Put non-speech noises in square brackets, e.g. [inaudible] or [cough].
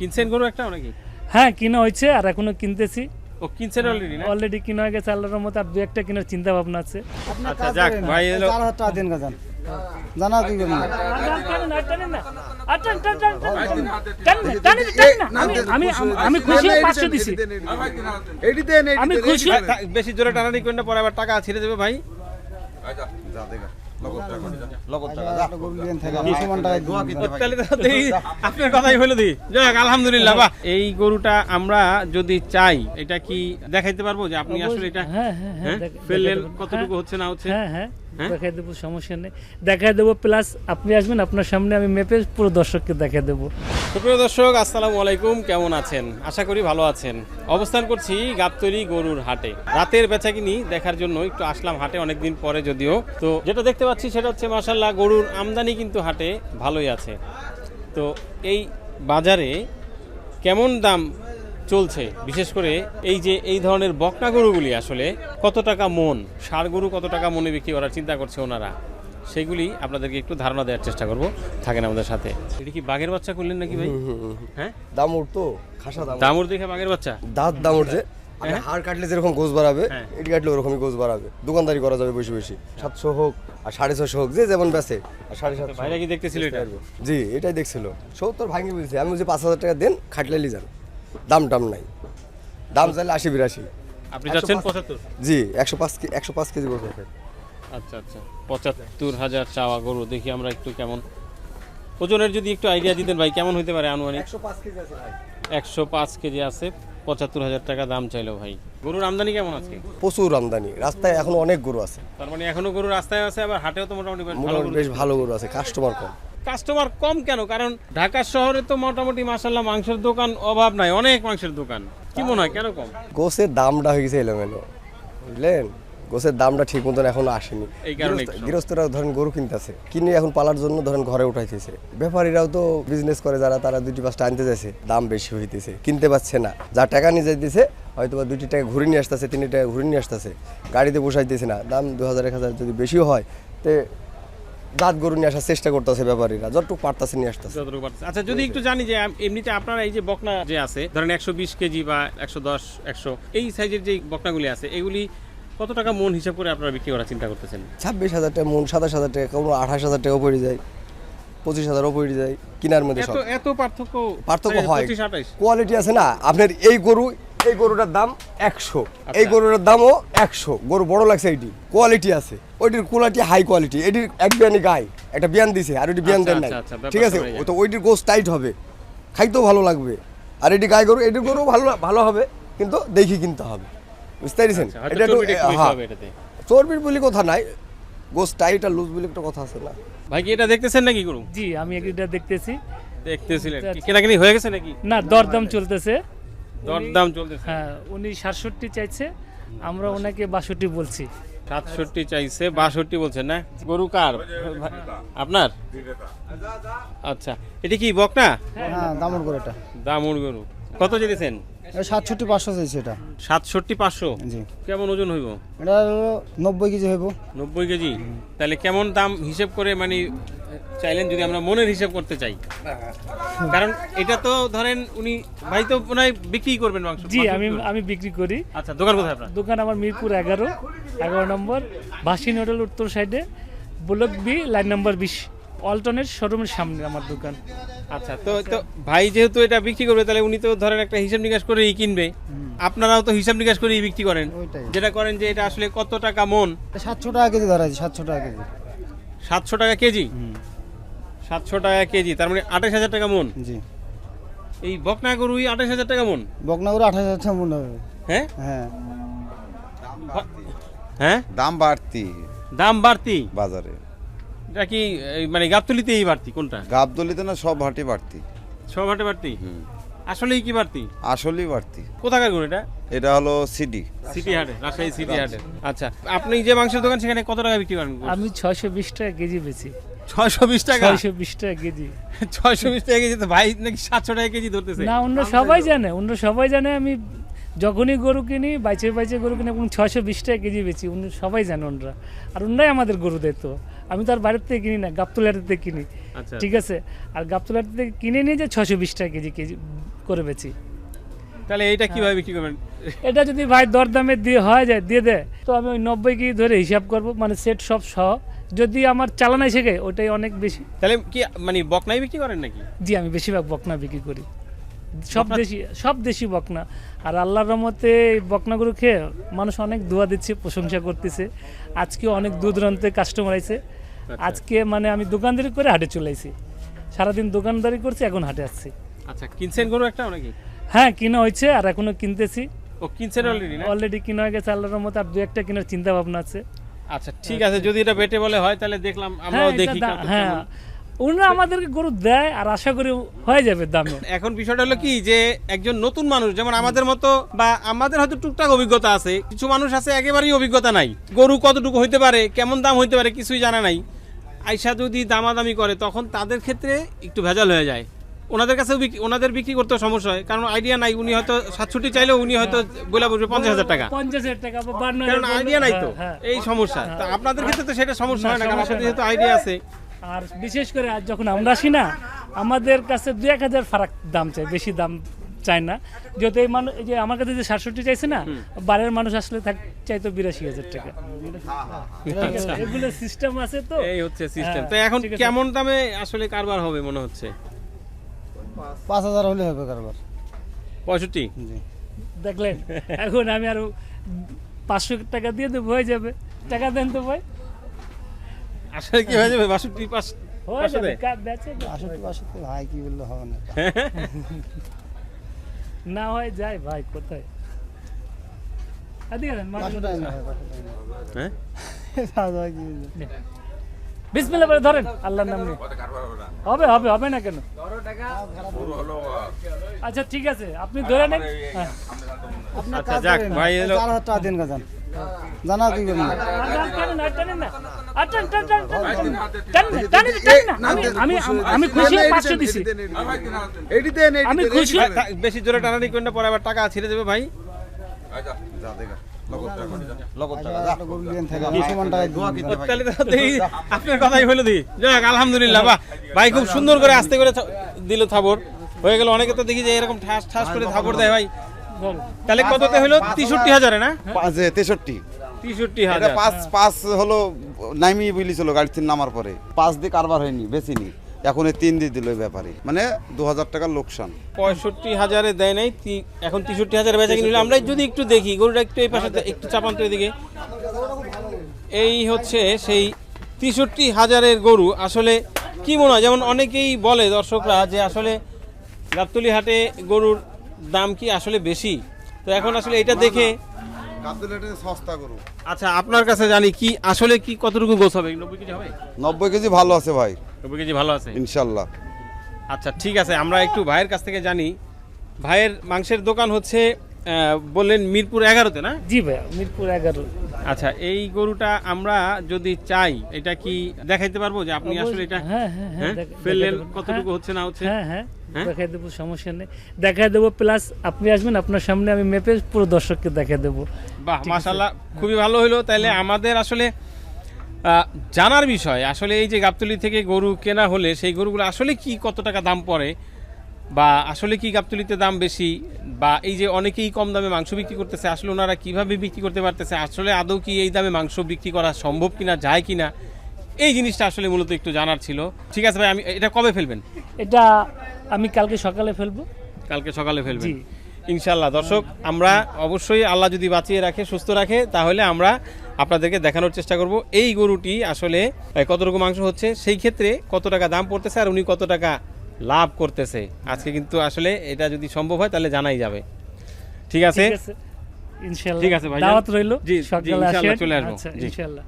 কিনছেন গরু একটা নাকি? হ্যাঁ কিনা হয়েছে আর এখনও কিনতেছি। ও কিনছেন অলরেডি না? অলরেডি কিনা হয়ে গেছে আল্লাহর মতো আর দু একটা কেনার চিন্তা ভাবনা আছে আচ্ছা যাক ভাই এলো। টাকা দিন গাজান জানা কি করবেন? আমি আমি খুশি দিছি। আমি বেশি জোরে টানানি করেন না পরে আবার টাকা ছিঁড়ে দেবে ভাই। তাহলে তো দেখি। আপনার কথাই হলো দি যাক আলহামদুলিল্লাহ বাহ। এই গরুটা আমরা যদি চাই এটা কি দেখাইতে পারব যে আপনি আসলে এটা দেখ- ফেললেন কতটুকু হচ্ছে না হচ্ছে? হ্যাঁ হ্যাঁ? দেখাই দেবো সমস্যা নেই। দেখাই দেবো প্লাস আপনি আসবেন আপনার সামনে আমি মেপে পুরো দর্শককে দেখাই দেবো। সুপ্রিয় দর্শক আসসালামু আলাইকুম কেমন আছেন? আশা করি ভালো আছেন। অবস্থান করছি গাবতলি গরুর হাটে। রাতের বেচাকিনি দেখার জন্য একটু আসলাম হাটে অনেকদিন পরে যদিও। তো যেটা দেখতে পাচ্ছি সেটা হচ্ছে মাসাল্লাহ গরুর আমদানি কিন্তু হাটে ভালোই আছে। তো এই বাজারে কেমন দাম চলছে? বিশেষ করে এই যে এই ধরনের বকনা গরুগুলি আসলে কত টাকা মন? ষাড় গরু কত টাকা মনে বিক্রি করার চিন্তা করছে ওনারা? সেগুলি আপনাদেরকে একটু ধারণা দেওয়ার চেষ্টা করব। থাকেন আমাদের সাথে। এটা কি বাঘের বাচ্চা করলেন নাকি ভাই? হ্যাঁ? দামুর তো খাসা দাম দামুর দেখে বাঘের বাচ্চা? দাঁত যে। আপনি হাড় কাটলে যেরকম গোছ বাড়াবে হ্যাঁ। এটি কাটলে ওরকমই গোছ বাড়াবে। দোকানদারি করা যাবে বেশি বেশি। সাতশো হোক আর সাড়ে ছশো হোক যে যেমন বেচে আর সাড়ে সাতশো। ভাইরা কি দেখতেছিল এটা? জি এটাই দেখছিল। সত্তর ভাঙি বলছে। আমি বলছি পাঁচ হাজার টাকা দেন খাটলে যান। দাম টাম নাই। দাম চাইলে আশি বিরাশি। আপনি যাচ্ছেন পঁচাত্তর? জি একশো পাঁচ একশো পাঁচ কেজি গোছ আচ্ছা আচ্ছা। পঁচাত্তর হাজার চাওয়া গরু দেখি আমরা একটু কেমন। ওজনের যদি একটু আইডিয়া দিতেন ভাই কেমন হতে পারে আনুমানিক? একশো পাঁচ কেজি আছে ভাই। একশো পাঁচ কেজি আছে। পঁচাত্তর হাজার টাকা দাম চাইলো ভাই। গরুর আমদানি কেমন আছে প্রচুর আমদানি। রাস্তায় এখন অনেক গরু আছে। তার মানে এখনও গরু রাস্তায় আছে আবার হাটেও তো মোটামুটি বেশ ভালো গরু বেশ ভালো গরু আছে কাস্টমার কম। কাস্টমার কম কেন? কারণ ঢাকা শহরে তো মোটামুটি মাসাল্লাহ মাংসের দোকান অভাব নাই অনেক মাংসের দোকান। কি মনে হয় কেন কম? গোসের দামটা হয়ে গেছে এলোমেলো বুঝলেন? গোসের দামটা ঠিক মতন এখনও আসেনি। গৃহস্থরা ধরেন গরু কিনতেছে। কিনে এখন পালার জন্য ধরেন ঘরে উঠাইতেছে। ব্যাপারীরাও তো বিজনেস করে যারা তারা দুটি পাঁচটা আনতে যাচ্ছে দাম বেশি হইতেছে। কিনতে পারছে না। যা টাকা নিয়ে যাইতেছে হয়তো বা দুটি টাকা ঘুরে নিয়ে আসতেছে তিনটি টাকা ঘুরে নিয়ে আসতেছে। গাড়িতে বসাইতেছে না। দাম দু হাজার এক হাজার যদি বেশিও হয় তে দাঁত গরু নিয়ে আসার চেষ্টা করতেছে ব্যাপারীরা। যতটুকু পারতেছে নিয়ে আসতেছে। যতটুকু পারতেছে। আচ্ছা যদি একটু জানি যে এমনিতে আপনারা এই যে বকনা যে আছে ধরেন একশো বিশ কেজি বা একশো দশ একশো এই সাইজের যে বকনাগুলি আছে এগুলি কত টাকা মন হিসাব করে আপনারা বিক্রি করার চিন্তা করতেছেন? ছাব্বিশ হাজার টাকা মন সাতাশ হাজার টাকা কোনো আঠাশ হাজার টাকাও পড়ে যায় পঁচিশ হাজারও পড়ে যায় কিনার মধ্যে এত সব। এত পার্থক্য পার্থক্য হয়। কোয়ালিটি আছে না আপনার এই গরু এই গরুটার দাম একশো। আচ্ছা। এই গরুটার দামও একশো। গরু বড় লাগছে এইটি। কোয়ালিটি আছে। ওইটির কোয়ালিটি হাই কোয়ালিটি। এটির এক বিয়ানি গায়ে একটা বিয়ান দিছে আর ওইটি বিয়ান আচ্ছা, দেন নাই। আচ্ছা, ব্যাপারটা ঠিক আছে? তো ওইটির গোস টাইট হবে। খাইতেও ভালো লাগবে। আর এটি গায়ে গরু এটির গরু ভালো ভালো হবে কিন্তু দেখি কিনতে হবে। বুঝতে পেরেছেন? আচ্ছা, এটা একটু হ্যাঁ। হবে এটাতে। চর্বির বলে কথা নাই। গোস টাইট আর লুজ বলে একটা কথা আছে না। ভাই কি এটা দেখতেছেন নাকি গরু? জি আমি এটা দেখতেছি। দেখতেছিলেন। কেনাকানি হয়ে গেছে নাকি? না দরদাম চলতেছে। দরদাম চলতেছে। হ্যাঁ উনি সাতষট্টি চাইছে আমরা ওনাকে বাষট্টি বলছি। সাতষট্টি চাইছে বাষট্টি বলছেন না? গরু কার? আপনার? আচ্ছা এটা কি বকনা? হ্যাঁ দামুর করে এটা। দামুর গরু। কত চেয়েছেন সাতষট্টি পাঁচশো চাইছে এটা। সাতষট্টি পাঁচশো? জি। কেমন ওজন হইব? এটা নব্বই কেজি হইব। নব্বই কেজি? তাহলে কেমন দাম হিসেব করে মানে চাইলেন যদি আমরা মনের হিসাব করতে চাই? কারণ এটা তো ধরেন উনি ভাই তো মনে হয় বিক্রি করবেন মাংস জি আমি আমি বিক্রি করি। আচ্ছা দোকান কোথায় আপনার? দোকান আমার মিরপুর এগারো এগারো নম্বর ভাসিন হোটেল উত্তর সাইডে ব্লক বি লাইন নম্বর বিশ। অল্টনের শোরুমের সামনে আমার দোকান। আচ্ছা তো তো ভাই যেহেতু এটা বিক্রি করবে তাহলে উনি তো ধরেন একটা হিসাব নিকাশ করেই কিনবে। আপনারাও তো হিসাব নিকাশ করেই বিক্রি করেন। ওইটাই। যেটা করেন যে এটা আসলে কত টাকা মন? সাতশো টাকা কেজি ধরা আছে সাতশো টাকা কেজি। সাতশো টাকা কেজি? সাতশো টাকা কেজি তার মানে আঠাশ হাজার টাকা মন? জি। এই বকনা গরুই আঠাশ হাজার টাকা মন? বকনাগুলো আঠাশ হাজার টাকা মনে হবে। হ্যাঁ? হ্যাঁ। হ্যাঁ? দাম বাড়তি। দাম বাড়তি? বাজারে। এটা কি মানে গাবতলিতেই বাড়তি কোনটা? গাবদলিতে না সব হাটে বাড়তি। সব হাটে বাড়তি? আসলেই কি বাড়তি? আসলেই বাড়তি। কোথাকার গরু এটা? এটা হলো সিডি। সিটি হাটে রাজশাহী সিটি হাটে। আচ্ছা আপনি যে মাংসের দোকান সেখানে কত টাকা বিক্রি করেন? আমি ছয়শো বিশ টাকা কেজি বেছি ছয়শো বিশ টাকা? ছয়শো বিশ টাকা কেজি। ছয়শো বিশ টাকা কেজি তো ভাই নাকি সাতশো টাকা কেজি ধরতেছে? না অন্য সবাই জানে অন্য সবাই জানে আমি যখনই গরু কিনি বাইচে বাইচে গরু কিনি এবং ছয়শো বিশ টাকা কেজি বেচি অন্য সবাই জানে ওনরা আর অন্যরাই আমাদের গরু দেয় তো। আমি তো আর বাইরের থেকে কিনি না গাবতুলার থেকে কিনি। আচ্ছা। ঠিক আছে? আর গাবতুলার থেকে কিনে নিয়ে যে ছশো বিশ টাকা কেজি কেজি করে বেছি তাহলে এইটা কীভাবে বিক্রি করবেন? এটা যদি ভাই দরদামে দিয়ে হয় যায় দিয়ে দেয় তো আমি ওই নব্বই কেজি ধরে হিসাব করব মানে সেট সব সহ। যদি আমার চালানায় শেখে ওটাই অনেক বেশি। তাহলে কি মানে বকনাই বিক্রি করেন নাকি? জি আমি বেশিরভাগ বকনা বিক্রি করি। সব দেশি সব দেশি বকনা। আর আল্লাহর রহমতে এই বকনাগুলো খেয়ে মানুষ অনেক দোয়া দিচ্ছে প্রশংসা করতেছে। আজকে অনেক দূর দূরান্তে কাস্টমার আইছে। আজকে মানে আমি দোকানদারি করে হাটে চলে আইছি। সারাদিন দোকানদারি করছি এখন হাটে আসছি। আচ্ছা কিনছেন গরু একটা নাকি? হ্যাঁ কিনা হয়েছে আর এখনও কিনতেছি। ও কিনছেন অলরেডি না? অলরেডি কিনা হয়ে গেছে আল্লাহর রহমতে আর দু একটা কেনার চিন্তা ভাবনা আছে। আচ্ছা ঠিক আছে যদি এটা বেটে বলে হয় তাহলে দেখলাম হ্যাঁ আমরাও দেখি হ্যাঁ। ওনারা আমাদেরকে গরু দেয় আর আশা করি হয়ে যাবে দামে। এখন বিষয়টা হলো কি যে একজন নতুন মানুষ যেমন আমাদের মতো বা আমাদের হয়তো টুকটাক অভিজ্ঞতা আছে কিছু মানুষ আছে একেবারেই অভিজ্ঞতা নাই। গরু কতটুকু হইতে পারে কেমন দাম হইতে পারে কিছুই জানা নাই। আইসা যদি দামাদামি করে তখন তাদের ক্ষেত্রে একটু ভেজাল হয়ে যায়। ওনাদের কাছেও বিক্রি- ওনাদের বিক্রি করতেও সমস্যা হয়। কারণ আইডিয়া নাই উনি হয়তো সাতষট্টি চাইলেও উনি হয়তো বলে বসবে পঞ্চাশ হাজার টাকা। কারণ আইডিয়া নাই তো। হ্যাঁ, হ্যাঁ। এই সমস্যা। তা আপনাদের ক্ষেত্রে তো সেটা সমস্যা হয় না কারণ আপনাদের যেহেতু আইডিয়া আছে। আর বিশেষ করে আজ যখন আমরা আসি না আমাদের কাছে দু এক হাজার ফারাক দাম চাই বেশি দাম চাই না। যেহেতু এই মানুষ যে আমার কাছে যে সাতষট্টি চাইছে না বারের মানুষ আসলে থাক চাইতো বিরাশি হাজার টাকা। এগুলো সিস্টেম আছে তো। এই হচ্ছে সিস্টেম হ্যাঁ, তো এখন কেমন দামে আসলে কারবার হবে মনে হচ্ছে? পাঁচ হাজার হলে হবে কারবার। পঁয়ষট্টি? জি। দেখলেন এখন আমি আরও পাঁচশো টাকা দিয়ে দেবো হয়ে যাবে। টাকা দেন তো ভাই। আসলে কি হয়ে যাবে? বাষট্টি পাঁচ হয়ে যাবে? বেচে বাষট্টি ভাই কি বললে হবে না। [laughs] না হয় যায় ভাই কোথায়? হয়, বলে ধরেন আল্লাহর নাম নিয়ে। হবে হবে হবে না কেন? আচ্ছা ঠিক আছে আপনি ধরে নেন। হ্যাঁ। আপনার আচ্ছা, যাক, ভাই এলো- চার হাজার টাকা দিন কাজান জানা কি করবেন আর টানেন, আর টানেন না। আর টান, টান, টান, টান, টান। টানেন না, টানেন, টানেন না। আমি- আমি আমি- আমি খুশি পাঁচশো দিছি। আমি খুশি তা- তা- বেশি জোরে টানানি করে না পরে আবার টাকা ছিঁড়ে দেবে ভাই। আপনার কথাই হলো দি যাক আলহামদুলিল্লাহ বাহ। ভাই খুব সুন্দর করে আস্তে করে থা- দিল থাবর। হয়ে গেল অনেকে তো দেখি যে এরকম ঠাস ঠাস করে থাবর দেয় ভাই। তাহলে কততে হলো? তেষট্টি হাজারে না? তেষট্টি। তেষট্টি হাজার। পাঁচ পাঁচ হলো নামি বলেছিল গাড়ি থেকে নামার পরে। পাঁচ দিয়ে কারবার হয়নি বেশিনি এখন এই তিন দিয়ে দিল ব্যাপারে। মানে দু হাজার টাকার লোকসান। পঁয়ষট্টি হাজারে দেয় নাই এখন তেষট্টি হাজারে বেচা কিনলে আমরা যদি একটু দেখি গরুটা একটু এই পাশে একটু চাপান তো এদিকে। এই হচ্ছে সেই তেষট্টি হাজারের গরু। আসলে কি মনে হয়? যেমন অনেকেই বলে দর্শকরা যে আসলে গাবতলি হাটে গরুর দাম কি আসলে বেশি? তো এখন আসলে এটা দেখে সস্তা গরু। আচ্ছা আপনার কাছে জানি কি আসলে কি কতটুকু গোছ হবে? নব্বই কেজি হবে? নব্বই কেজি ভালো আছে ভাই। নব্বই কেজি ভালো আছে? ইনশাল্লাহ। আচ্ছা ঠিক আছে আমরা একটু ভাইয়ের কাছ থেকে জানি। ভাইয়ের মাংসের দোকান হচ্ছে বললেন মিরপুর এগারোতে না? জি ভাইয়া মিরপুর এগারো আচ্ছা এই গরুটা আমরা যদি চাই এটা কি দেখাইতে পারব যে আপনি আসলে এটা হ্যাঁ হ্যাঁ হ্যাঁ হ্যাঁ ফেললেন কতটুকু হ্যাঁ, হচ্ছে না হচ্ছে? হ্যাঁ হ্যাঁ হ্যাঁ? দেখাই দেবো সমস্যা নেই। দেখাই দেবো প্লাস আপনি আসবেন আপনার সামনে আমি মেপে পুরো দর্শককে দেখাই দেবো। বাহ মাশাল্লাহ খুবই ভালো হলো। তাহলে আমাদের আসলে জানার বিষয় আসলে এই যে গাবতলি থেকে গরু কেনা হলে সেই গরুগুলো আসলে কি কত টাকা দাম পড়ে? বা আসলে কি গাবতলিতে দাম বেশি? বা এই যে অনেকেই কম দামে মাংস বিক্রি করতেছে আসলে ওনারা কীভাবে বিক্রি করতে পারতেছে? আসলে আদৌ কি এই দামে মাংস বিক্রি করা সম্ভব কিনা যায় কিনা? এই জিনিসটা আসলে মূলত একটু জানার ছিল। ঠিক আছে ভাই আমি এটা কবে ফেলবেন? এটা আমি কালকে সকালে ফেলব। কালকে সকালে ফেলবেন। ইনশাল্লাহ দর্শক আমরা অবশ্যই আল্লাহ যদি বাঁচিয়ে রাখে সুস্থ রাখে তাহলে আমরা আপনাদেরকে দেখানোর চেষ্টা করব। এই গরুটি আসলে কতটুকু মাংস হচ্ছে? সেই ক্ষেত্রে কত টাকা দাম পড়তেছে আর উনি কত টাকা লাভ করতেছে। আজকে কিন্তু আসলে এটা যদি সম্ভব হয় তাহলে জানাই যাবে। ঠিক আছে? ইনশাআল্লাহ ঠিক আছে ভাই দাওয়াত রইল। জি, সকালে আসেন। চলে আসব। আচ্ছা ইনশাল্লাহ।